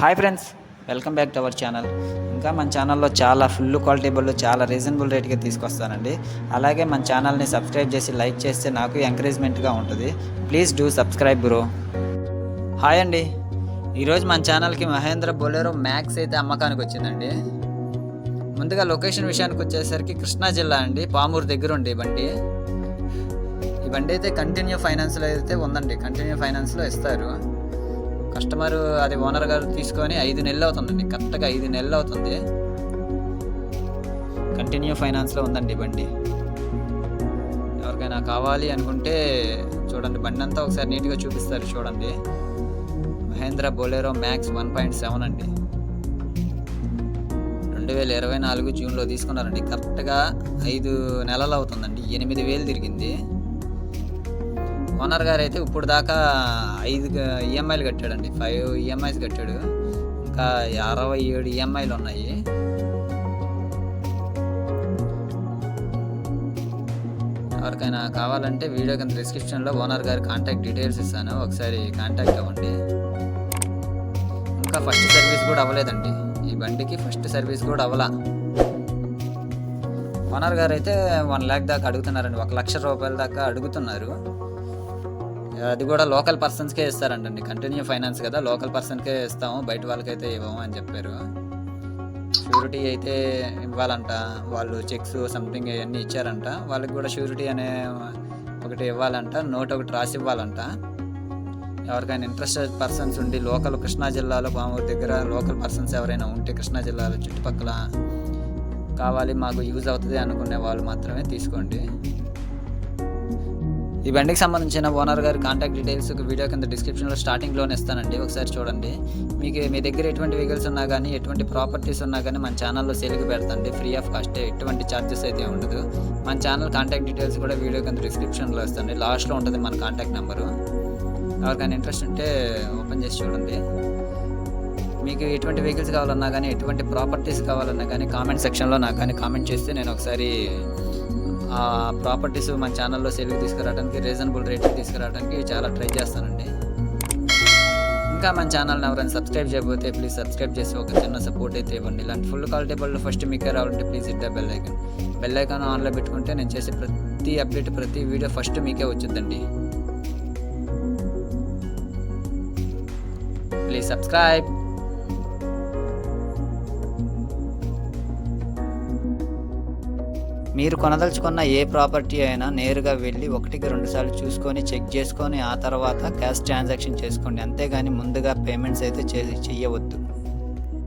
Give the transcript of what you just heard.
Hi friends welcome back to our channel ఇంకా మన ఛానల్లో చాలా ఫుల్ క్వాలిటీబుల్ చాలా రీజనబుల్ రేట్గా తీసుకొస్తానండి. అలాగే మన ఛానల్ని సబ్స్క్రైబ్ చేసి లైక్ చేస్తే నాకు ఎంకరేజ్మెంట్గా ఉంటుంది. Please do subscribe bro hi అండి. ఈరోజు మన ఛానల్కి మహేంద్ర బొలెరో మ్యాక్స్ అయితే అమ్మకానికి వచ్చిందండి. ముందుగా లొకేషన్ విషయానికి వచ్చేసరికి కృష్ణా జిల్లా అండి. పామూరు దగ్గర ఉండే బండి. ఈ బండి అయితే కంటిన్యూ ఫైనాన్స్లో అయితే ఉందండి. కంటిన్యూ ఫైనాన్స్లో ఇస్తారు. కస్టమర్ అది ఓనర్ గారు తీసుకొని ఐదు నెలలు అవుతుందండి. కరెక్ట్గా ఐదు నెలలు అవుతుంది. కంటిన్యూ ఫైనాన్స్లో ఉందండి బండి. ఎవరికైనా కావాలి అనుకుంటే చూడండి బండి అంతా ఒకసారి నీట్గా చూపిస్తారు చూడండి. Mahindra Bolero max one point seven అండి. రెండు వేల ఇరవై నాలుగు జూన్లో తీసుకున్నారండి. కరెక్ట్గా ఐదు నెలలు అవుతుందండి. ఎనిమిది వేలు తిరిగింది. ఓనర్ గారు అయితే ఇప్పుడు దాకా ఐదు ఈఎంఐలు కట్టాడండి. ఫైవ్ ఈఎంఐస్ కట్టాడు. ఇంకా అరవై ఏడు ఈఎంఐలు ఉన్నాయి. ఎవరికైనా కావాలంటే వీడియో కింద డిస్క్రిప్షన్లో ఓనర్ గారి కాంటాక్ట్ డీటెయిల్స్ ఇస్తాను. ఒకసారి కాంటాక్ట్ అవ్వండి. ఇంకా ఫస్ట్ సర్వీస్ కూడా అవ్వలేదండి. ఈ బండికి ఫస్ట్ సర్వీస్ కూడా అవ్వలా. ఓనర్ గారు అయితే వన్ ల్యాక్ దాకా అడుగుతున్నారండి. ఒక లక్ష రూపాయల దాకా అడుగుతున్నారు. అది కూడా లోకల్ పర్సన్స్కే ఇస్తారంటండి కంటిన్యూ ఫైనాన్స్ కదా లోకల్ పర్సన్కే ఇస్తాము బయట వాళ్ళకైతే ఇవ్వము అని చెప్పారు. షూరిటీ అయితే ఇవ్వాలంట. వాళ్ళు చెక్స్ సంథింగ్ అవన్నీ ఇచ్చారంట. వాళ్ళకి కూడా షూరిటీ అనే ఒకటి ఇవ్వాలంట నోట్ ఒకటి రాసి ఇవ్వాలంట. ఎవరికైనా ఇంట్రెస్టెడ్ పర్సన్స్ ఉండి లోకల్ కృష్ణా జిల్లాలో పామూరు దగ్గర లోకల్ పర్సన్స్ ఎవరైనా ఉంటే కృష్ణా జిల్లాలో చుట్టుపక్కల కావాలి మాకు యూజ్ అవుతుంది అనుకునే వాళ్ళు మాత్రమే తీసుకోండి. ఈ బండికి సంబంధించిన ఓనర్ గారి కాంటాక్ట్ డీటెయిల్స్ వీడియో కింద డిస్క్రిప్షన్లో స్టార్టింగ్లోనే ఇస్తానండి. ఒకసారి చూడండి. మీకు మీ దగ్గర ఎటువంటి వెహికల్స్ ఉన్నా కానీ ఎటువంటి ప్రాపర్టీస్ ఉన్నా కానీ మన ఛానల్లో సేల్కి పెడతాండి ఫ్రీ ఆఫ్ కాస్ట్ ఎటువంటి ఛార్జెస్ అయితే ఉండదు. మన ఛానల్ కాంటాక్ట్ డీటెయిల్స్ కూడా వీడియో కింద డిస్క్రిప్షన్లో ఇస్తాండి లాస్ట్లో ఉంటుంది మన కాంటాక్ట్ నెంబరు. ఎవరికైనా ఇంట్రెస్ట్ ఉంటే ఓపెన్ చేసి చూడండి. మీకు ఎటువంటి వెహికల్స్ కావాలన్నా కానీ ఎటువంటి ప్రాపర్టీస్ కావాలన్నా కానీ కామెంట్ సెక్షన్లో నాకు కానీ కామెంట్ చేస్తే నేను ఒకసారి ఆ ప్రాపర్టీస్ మన ఛానల్లో సేల్కి తీసుకురావడానికి రీజనబుల్ రేట్కి తీసుకురావడానికి చాలా ట్రై చేస్తానండి. ఇంకా మన ఛానల్ని ఎవరైనా సబ్స్క్రైబ్ చేయకపోతే ప్లీజ్ సబ్స్క్రైబ్ చేసి ఒక చిన్న సపోర్ట్ అయితే ఇవ్వండి. ఇలాంటి ఫుల్ క్వాలిటేబుల్ ఫస్ట్ మీకే రావాలంటే ప్లీజ్ ఇద్దా బెల్ ఐకాన్. బెల్ ఐకాన్ ఆన్లో పెట్టుకుంటే నేను చేసే ప్రతి అప్డేట్ ప్రతి వీడియో ఫస్ట్ మీకే వచ్చిందండి ప్లీజ్ సబ్స్క్రైబ్. మీరు కొనదలుచుకున్న ఏ ప్రాపర్టీ అయినా నేరుగా వెళ్ళి ఒకటికి రెండు సార్లు చూసుకొని చెక్ చేసుకొని ఆ తర్వాత క్యాష్ ట్రాన్సాక్షన్ చేసుకోండి. అంతేగాని ముందుగా పేమెంట్స్ అయితే చేయవద్దు చెయ్యవద్దు.